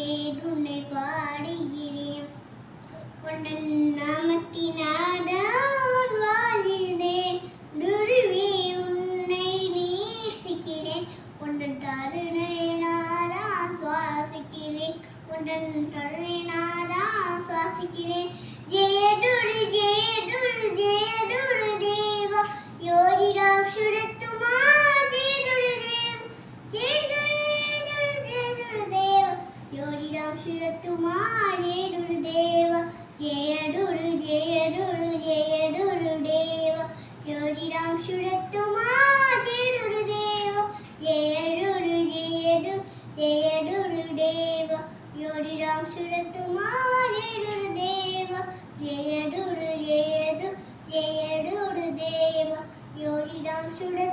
பாடுகிறேன் உன்னை பாடுகிறேன். உன்னன் நாமத்தினாதான் வாழ்கிறேன். துருவே உன்னை நேசிக்கிறேன். உன்னன் தருணையினாதான் சுவாசிக்கிறேன். உன்னன் தருணையினாதான் சுவாசிக்கிறேன். పరమశురతుమా జయుడు దేవ. జయడు జయడు జయడు దేవ. జ్యోతిరాం శురతుమా జయుడు దేవ. జయడు జయడు జయడు దేవ. జ్యోతిరాం శురతుమా జయుడు దేవ. జయడు జయడు జయడు దేవ. జ్యోతిరాం శురతు